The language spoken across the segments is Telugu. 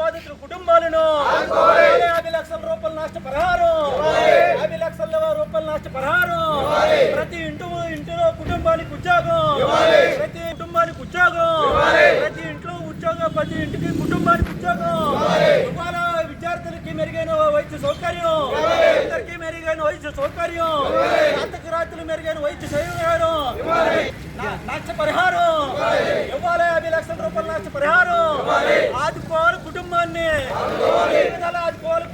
బాధితుల కుటుంబాలను. యాభై లక్షల రూపాయల నష్టపరిహారం యాభై లక్షల రూపాయల ప్రతి ఇంటి ఇంటిలో కుటుంబానికి ఉద్యోగం. ప్రతి కుటుంబానికి ఉద్యోగం. ప్రతి ఇంట్లో ఉద్యోగం ప్రతి ఇంటికి కుటుంబానికి ఉద్యోగం. ఇవాళ విద్యార్థులకి మెరుగైన వైద్య సౌకర్యం. అందరికీ మెరుగైన వైద్య సౌకర్యం. అంతకు రాత్రులు మెరుగైన వైద్య సౌకర్యం. నా- నష్ట పరిహారం ఇవ్వాలి యాభై లక్షల రూపాయల నష్ట పరిహారం ఆదుకోవాలి కుటుంబాన్ని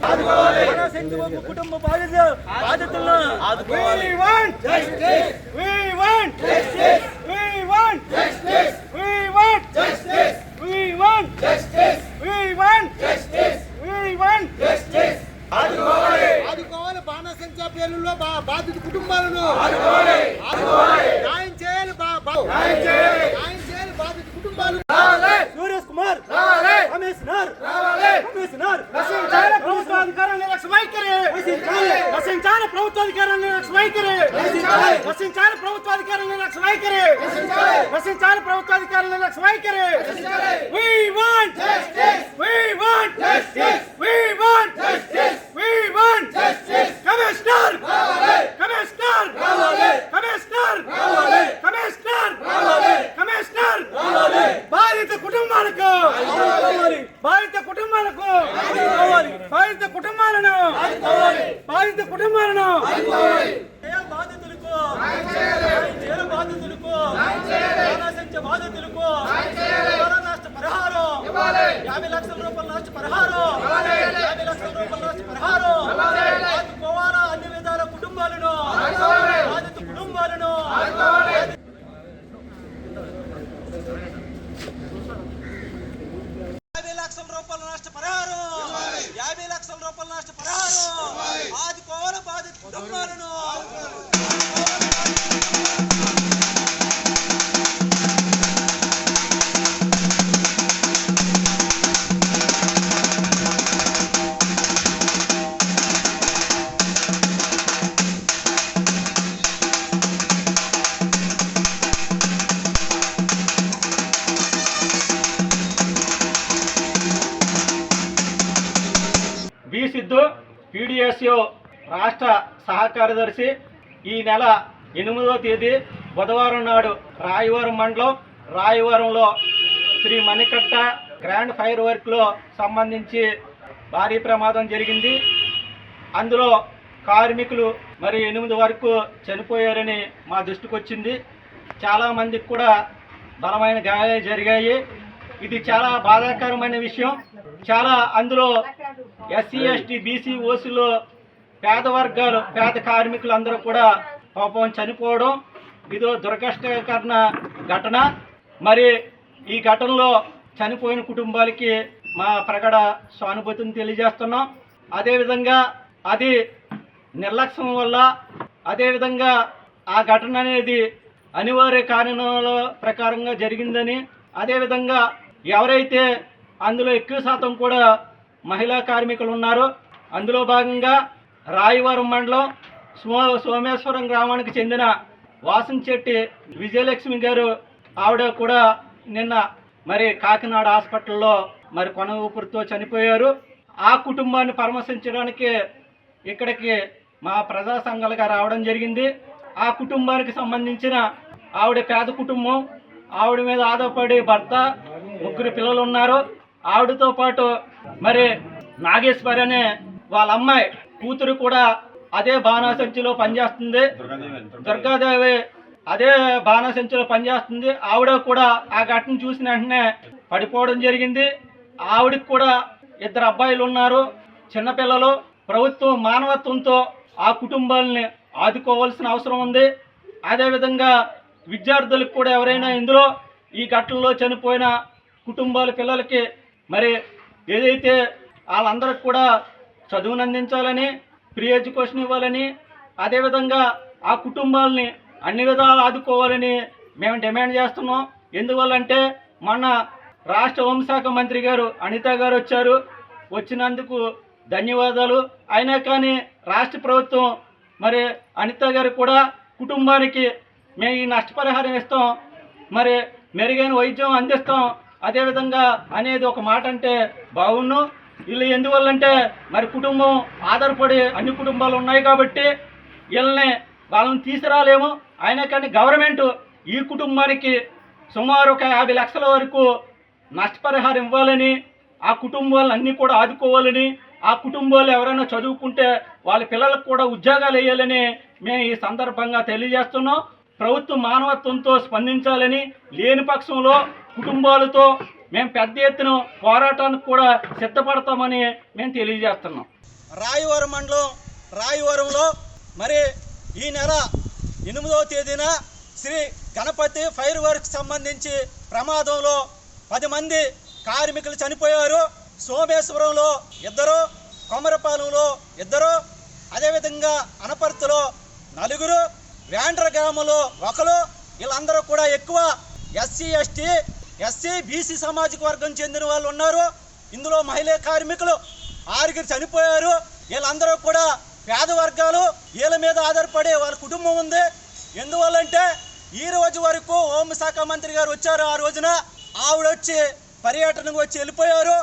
ఆదుకోవాలి ఒక కుటుంబ want justice. ఆదుకోవాలి బాణసంచా పేర్లలో బాధిత కుటుంబాలను సూర్యస్ కుమార్. కమిషనర్ కమిషనర్ నశించాలి. ప్రభుత్వాధికారం నిర్లక్ష్య వైఖరి నశించాలి. ప్రభుత్వాధికారం నిర్లక్ష్య వైఖరి నశించాలి. ప్రభుత్వాధికారం నిర్లక్ష్య వైఖరి నశించాలి. ప్రభుత్వాధికారం నిర్లక్ష్య వైఖరి We want justice. We want justice. కుటుంబాలను పీడిఎస్యు రాష్ట్ర సహకార్యదర్శి ఈ నెల ఎనిమిదవ తేదీ బుధవారం నాడు రాయవరం మండలం రాయవరంలో శ్రీ మణికట్ట గ్రాండ్ ఫైర్ వర్క్లో సంబంధించి భారీ ప్రమాదం జరిగింది. అందులో కార్మికులు మరి ఎనిమిది వరకు చనిపోయారని మా దృష్టికి వచ్చింది చాలామందికి కూడా బలమైన గాయాలు జరిగాయి. ఇది చాలా బాధాకరమైన విషయం. చాలా అందులో ఎస్సీ ఎస్టీ బీసీ ఓసీలో పేద వర్గాలు పేద కార్మికులు అందరూ కూడా పాపం చనిపోవడం ఇదో దురదృష్టకరణ ఘటన. మరి ఈ ఘటనలో చనిపోయిన కుటుంబాలకి మా ప్రగడ సానుభూతిని తెలియజేస్తున్నాం. అదేవిధంగా అది నిర్లక్ష్యం వల్ల అదేవిధంగా ఆ ఘటన అనేది అనివార్య కారణాల ప్రకారంగా జరిగిందని అదేవిధంగా ఎవరైతే అందులో ఎక్కువ శాతం కూడా మహిళా కార్మికులు ఉన్నారో అందులో భాగంగా రాయవరం మండలం సో సోమేశ్వరం గ్రామానికి చెందిన వాసంచెట్టి విజయలక్ష్మి గారు ఆవిడ కూడా నిన్న మరి కాకినాడ హాస్పిటల్లో మరి కొన ఊపిరితో చనిపోయారు. ఆ కుటుంబాన్ని పరామర్శించడానికి ఇక్కడికి మా ప్రజా సంఘాలుగా రావడం జరిగింది. ఆ కుటుంబానికి సంబంధించిన ఆవిడ పేద కుటుంబం ఆవిడ మీద ఆధారపడి భర్త ముగ్గురు పిల్లలు ఉన్నారు. ఆవిడతో పాటు మరి నాగేశ్వరి అనే వాళ్ళ అమ్మాయి కూతురు కూడా అదే బాణాసంచిలో పనిచేస్తుంది. దుర్గాదేవి అదే బాణాసంచిలో పనిచేస్తుంది. ఆవిడ కూడా ఆ ఘటన చూసిన వెంటనే పడిపోవడం జరిగింది. ఆవిడకి కూడా ఇద్దరు అబ్బాయిలు ఉన్నారు. చిన్నపిల్లలు ప్రభుత్వం మానవత్వంతో ఆ కుటుంబాలని ఆదుకోవాల్సిన అవసరం ఉంది. అదేవిధంగా విద్యార్థులకు కూడా ఎవరైనా ఇందులో ఈ ఘటనలో చనిపోయిన కుటుంబాల పిల్లలకి మరి ఏదైతే వాళ్ళందరికి కూడా చదువును అందించాలని ఫ్రీ ఎడ్యుకేషన్ ఇవ్వాలని అదేవిధంగా ఆ కుటుంబాలని అన్ని విధాలు ఆదుకోవాలని మేము డిమాండ్ చేస్తున్నాం. ఎందువల్లంటే మొన్న రాష్ట్ర హోంశాఖ మంత్రి గారు అనిత గారు వచ్చారు. వచ్చినందుకు ధన్యవాదాలు. అయినా కానీ రాష్ట్ర ప్రభుత్వం మరి అనిత గారు కూడా కుటుంబానికి మేము ఈ నష్టపరిహారం ఇస్తాం. మరి మెరుగైన వైద్యం అందిస్తాం. అదేవిధంగా అనేది ఒక మాట అంటే బాగున్ను వీళ్ళు ఎందువల్లంటే మరి కుటుంబం ఆధారపడి అన్ని కుటుంబాలు ఉన్నాయి కాబట్టి వీళ్ళని వాళ్ళని తీసుకురాలేము. అయినా కానీ గవర్నమెంట్ ఈ కుటుంబానికి సుమారు ఒక యాభై లక్షల వరకు నష్టపరిహారం ఇవ్వాలని ఆ కుటుంబాలను అన్నీ కూడా ఆదుకోవాలని ఆ కుటుంబాలు ఎవరైనా చదువుకుంటే వాళ్ళ పిల్లలకు కూడా ఉద్యోగాలు వేయాలని మేము ఈ సందర్భంగా తెలియజేస్తున్నాం. ప్రభుత్వం మానవత్వంతో స్పందించాలని లేని పక్షంలో కుటుంబాలతో మేము పెద్ద ఎత్తున పోరాటానికి కూడా సిద్ధపడతామని మేము తెలియజేస్తున్నాం. రాయవరం మండలం రాయవరంలో మరి ఈ నెల ఎనిమిదవ తేదీన శ్రీ గణపతి ఫైర్ వర్క్ సంబంధించి ప్రమాదంలో పది మంది కార్మికులు చనిపోయారు. సోమేశ్వరంలో ఇద్దరు కొమరపాలెంలో ఇద్దరు అదేవిధంగా అనపర్తిలో నలుగురు వేండ్ర గ్రామంలో ఒకరు వీళ్ళందరూ కూడా ఎక్కువ ఎస్సీ ఎస్టీ ఎస్సీ బీసీ సామాజిక వర్గం చెందిన వాళ్ళు ఉన్నారు. ఇందులో మహిళా కార్మికులు ఆరుగురు చనిపోయారు. వీళ్ళందరూ కూడా పేద వర్గాలు. వీళ్ళ మీద ఆధారపడే వాళ్ళ కుటుంబం ఉంది. ఎందువల్లంటే ఈ రోజు వరకు హోంశాఖ మంత్రి గారు వచ్చారు ఆ రోజున. ఆవిడ వచ్చి పర్యటనకు వచ్చి వెళ్ళిపోయారు.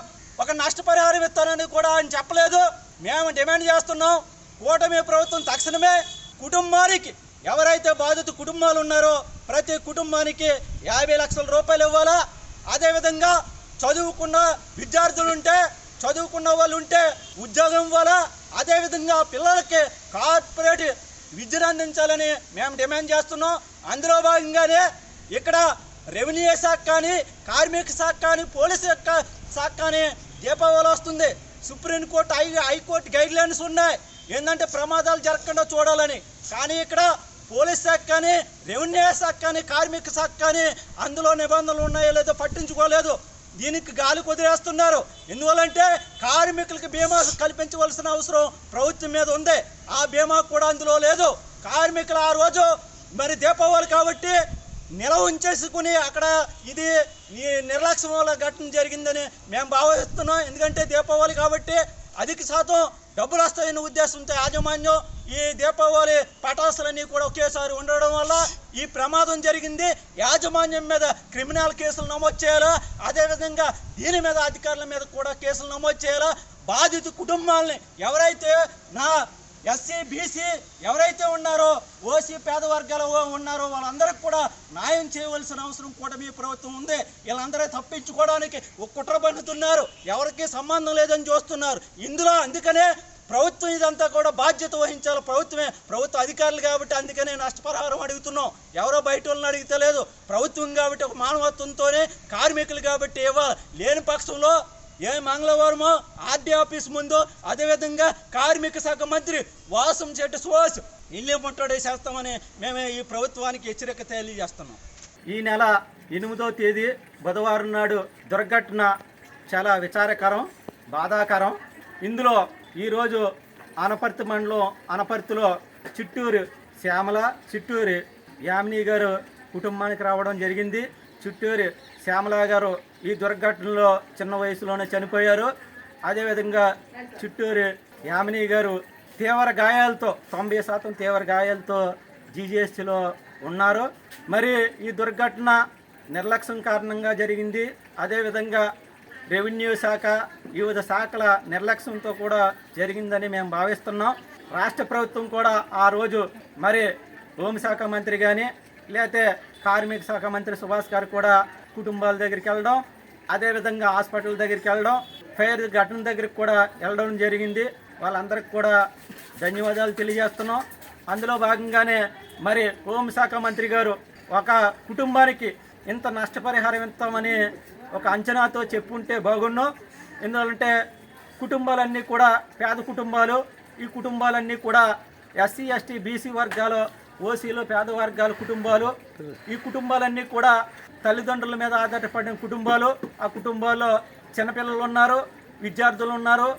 ఒక నష్టపరిహారం ఇస్తానని కూడా ఆయన చెప్పలేదు. మేము డిమాండ్ చేస్తున్నాం. కూటమి ప్రభుత్వం తక్షణమే కుటుంబానికి ఎవరైతే బాధిత కుటుంబాలు ఉన్నారో ప్రతి కుటుంబానికి యాభై లక్షల రూపాయలు ఇవ్వాలా? అదేవిధంగా చదువుకున్న విద్యార్థులు ఉంటే చదువుకున్న వాళ్ళు ఉంటే ఉద్యోగం ఇవ్వాలా? అదేవిధంగా పిల్లలకి కార్పొరేట్ విద్యను అందించాలని మేము డిమాండ్ చేస్తున్నాం. అందులో భాగంగానే ఇక్కడ రెవెన్యూ శాఖ కానీ కార్మిక శాఖ కానీ పోలీసు శాఖ శాఖ కానీ దీపావళి వస్తుంది. Supreme court high high court guidelines ఉన్నాయి. ఏంటంటే ప్రమాదాలు జరగకుండా చూడాలని. కానీ ఇక్కడ పోలీస్ శాఖ కానీ రెవెన్యూ శాఖ కానీ కార్మిక శాఖ కానీ అందులో నిబంధనలు ఉన్నాయో లేదో పట్టించుకోలేదు. దీనికి గాలి కుదిరేస్తున్నారు. ఎందువల్లంటే కార్మికులకి బీమా కల్పించవలసిన అవసరం ప్రభుత్వం మీద ఉంది. ఆ బీమా కూడా అందులో లేదు. కార్మికులు ఆ రోజు మరి దీపావళి కాబట్టి నిలవ ఉంచేసుకుని అక్కడ ఇది ఈ నిర్లక్ష్యం వల్ల ఘటన జరిగిందని మేము భావిస్తున్నాం. ఎందుకంటే దీపావళి కాబట్టి అధిక శాతం డబ్బులు వస్తాయన్న ఉద్దేశంతో యాజమాన్యం ఈ దీపావళి పటాసులన్నీ కూడా ఒకేసారి ఉండడం వల్ల ఈ ప్రమాదం జరిగింది. యాజమాన్యం మీద క్రిమినల్ కేసులు నమోదు చేయాలా? అదేవిధంగా దీని మీద అధికారుల మీద కూడా కేసులు నమోదు చేయాలా? బాధిత కుటుంబాలని ఎవరైతే నా ఎస్సీ బీసీ ఎవరైతే ఉన్నారో ఓసీ పేద వర్గాల ఉన్నారో వాళ్ళందరికీ కూడా న్యాయం చేయవలసిన అవసరం కూడా మీ ప్రభుత్వం ఉంది. వీళ్ళందరూ తప్పించుకోవడానికి ఒక కుట్ర పన్నుతున్నారు. ఎవరికి సంబంధం లేదని చూస్తున్నారు. ఇందులో అందుకనే ప్రభుత్వం ఇదంతా కూడా బాధ్యత వహించాలి. ప్రభుత్వమే ప్రభుత్వ అధికారులు కాబట్టి అందుకనే నష్టపరిహారం అడుగుతున్నాం. ఎవరో బయట వాళ్ళని అడిగితే లేదు. ప్రభుత్వం కాబట్టి ఒక మానవత్వంతోనే కార్మికులు కాబట్టి ఇవ్వాలి. లేని పక్షంలో ఏ మంగళవారమో ఆర్డీ ఆఫీస్ ముందు అదేవిధంగా కార్మిక శాఖ మంత్రి వాసం చెట్టు సువాస్ ఇల్లే ముట్టడి చేస్తామని మేము ఈ ప్రభుత్వానికి హెచ్చరిక తెలియజేస్తున్నాం. ఈ నెల ఎనిమిదో తేదీ బుధవారం నాడు దుర్ఘటన చాలా విచారకరం బాధాకరం. ఇందులో ఈరోజు అనపర్తి మండలం అనపర్తిలో చిట్టూరు శ్యామల చిట్టూరు యామిని గారు కుటుంబానికి రావడం జరిగింది. చిట్టూరు శ్యామలా గారు ఈ దుర్ఘటనలో చిన్న వయసులోనే చనిపోయారు. అదేవిధంగా చిట్టూరు యామిని గారు తీవ్ర గాయాలతో తొంభై శాతం తీవ్ర గాయాలతో జీజీఎస్టీలో ఉన్నారు. మరి ఈ దుర్ఘటన నిర్లక్ష్యం కారణంగా జరిగింది. అదేవిధంగా రెవెన్యూ శాఖ వివిధ శాఖల నిర్లక్ష్యంతో కూడా జరిగిందని మేము భావిస్తున్నాం. రాష్ట్ర ప్రభుత్వం కూడా ఆ రోజు మరి హోంశాఖ మంత్రి కానీ లేకపోతే కార్మిక శాఖ మంత్రి సుభాష్ గారు కూడా కుటుంబాల దగ్గరికి వెళ్ళడం అదేవిధంగా హాస్పిటల్ దగ్గరికి వెళ్ళడం ఫైర్ ఘటన దగ్గరికి కూడా వెళ్ళడం జరిగింది. వాళ్ళందరికీ కూడా ధన్యవాదాలు తెలియజేస్తున్నాం. అందులో భాగంగానే మరి హోంశాఖ మంత్రి గారు ఒక కుటుంబానికి ఇంత నష్టపరిహారం ఇస్తామని ఒక అంచనాతో చెప్పుంటే బాగుండు ఎందుకంటే కుటుంబాలన్నీ కూడా పేద కుటుంబాలు ఈ కుటుంబాలన్నీ కూడా ఎస్సీ ఎస్టీ బీసీ వర్గాలు ఓసీలు పేద వర్గాల కుటుంబాలు ఈ కుటుంబాలన్నీ కూడా తల్లిదండ్రుల మీద ఆధారపడిన కుటుంబాలు. ఆ కుటుంబాల్లో చిన్నపిల్లలు ఉన్నారు విద్యార్థులు ఉన్నారు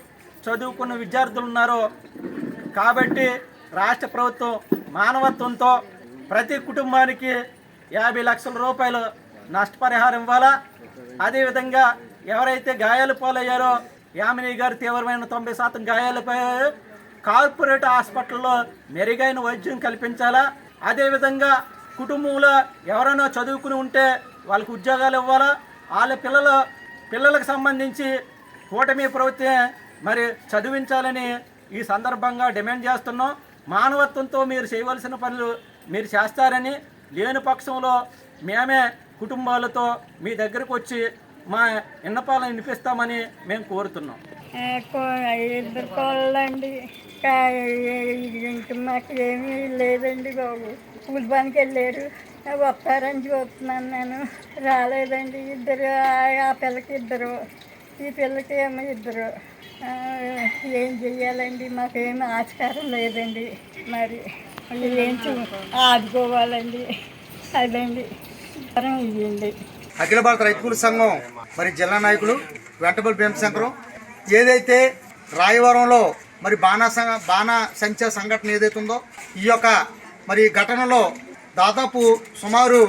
చదువుకున్న విద్యార్థులు ఉన్నారు. కాబట్టి రాష్ట్ర ప్రభుత్వం మానవత్వంతో ప్రతి కుటుంబానికి యాభై లక్షల రూపాయలు నష్టపరిహారం ఇవ్వాలా? అదేవిధంగా ఎవరైతే గాయాలు పాలయ్యారో యామిని గారు తీవ్రమైన తొంభై శాతం గాయాలు పోయారు కార్పొరేట్ హాస్పిటల్లో మెరుగైన వైద్యం కల్పించాలా? అదేవిధంగా కుటుంబంలో ఎవరైనా చదువుకుని ఉంటే వాళ్ళకి ఉద్యోగాలు ఇవ్వాలా? వాళ్ళ పిల్లలు పిల్లలకు సంబంధించి కూటమి ప్రభుత్వం మరి చదివించాలని ఈ సందర్భంగా డిమాండ్ చేస్తున్నాం. మానవత్వంతో మీరు చేయవలసిన పనులు మీరు చేస్తారని లేని పక్షంలో మేమే కుటుంబాలతో మీ దగ్గరకు వచ్చి మా విన్నపాలను వినిపిస్తామని మేము కోరుతున్నాం. కోళ్ళండి. ఇంక మాకు ఏమీ లేదండి బాబు. కూలి పనికి వెళ్ళారు వస్తారని చూస్తున్నాను నేను. రాలేదండి. ఇద్దరు ఆ- పిల్లకి ఇద్దరు. ఈ పిల్లకి ఏమో ఇద్దరు. ఏం చెయ్యాలండి? మాకేం ఆస్కారం లేదండి. మరి ఏం చూ- ఆదుకోవాలండి. అదండి. ఇవ్వండి అఖిల భారత రైతుల సంఘం మరి జిల్లా నాయకులు వెంటబల్ భీమశంకరం ఏదైతే రాయవరంలో మరి బాణా సంఘ బాణా సంచ సంఘటన ఏదైతే ఉందో ఈ యొక్క మరి ఘటనలో దాదాపు సుమారు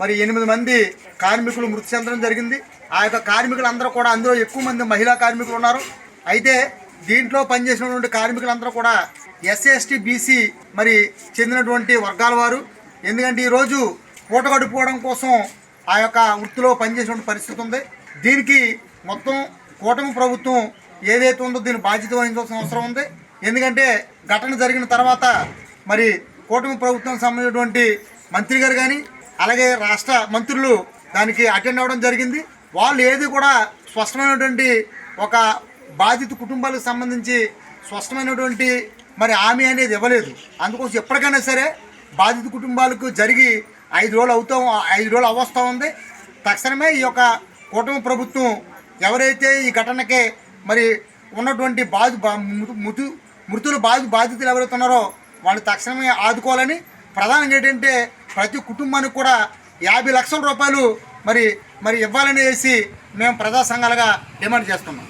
మరి ఎనిమిది మంది కార్మికులు మృతి చెందడం జరిగింది. ఆ యొక్క కార్మికులందరూ కూడా అందులో ఎక్కువ మంది మహిళా కార్మికులు ఉన్నారు. అయితే దీంట్లో పనిచేసినటువంటి కార్మికులందరూ కూడా ఎస్సీఎస్టి బీసీ మరి చెందినటువంటి వర్గాల వారు. ఎందుకంటే ఈరోజు పూట గడుపుకోవడం కోసం ఆ యొక్క వృత్తిలో పనిచేసినటువంటి పరిస్థితి ఉంది. దీనికి మొత్తం కూటమి ప్రభుత్వం ఏదైతే ఉందో దీన్ని బాధ్యత వహించాల్సిన అవసరం ఉంది. ఎందుకంటే ఘటన జరిగిన తర్వాత మరి కూటమి ప్రభుత్వం సంబంధించినటువంటి మంత్రి గారు కానీ అలాగే రాష్ట్ర మంత్రులు దానికి అటెండ్ అవ్వడం జరిగింది. వాళ్ళు ఏది కూడా స్పష్టమైనటువంటి ఒక బాధిత కుటుంబాలకు సంబంధించి స్పష్టమైనటువంటి మరి హామీ అనేది ఇవ్వలేదు. అందుకోసం ఎప్పటికైనా సరే బాధిత కుటుంబాలకు జరిగి ఐదు రోజులు అవుతా ఐదు రోజులు అవస్థ ఉంది. తక్షణమే ఈ యొక్క కూటమి ప్రభుత్వం ఎవరైతే ఈ ఘటనకి మరి ఉన్నటువంటి బాధ బా- మృ- మృతు మృతులు బాధ బాధితులు ఎవరైతున్నారో వాళ్ళు తక్షణమే ఆదుకోవాలని ప్రధానంగా ఏంటంటే ప్రతి కుటుంబానికి కూడా యాభై లక్షల రూపాయలు మరి మరి ఇవ్వాలని వేసి మేము ప్రజా సంఘాలుగా డిమాండ్ చేస్తున్నాం.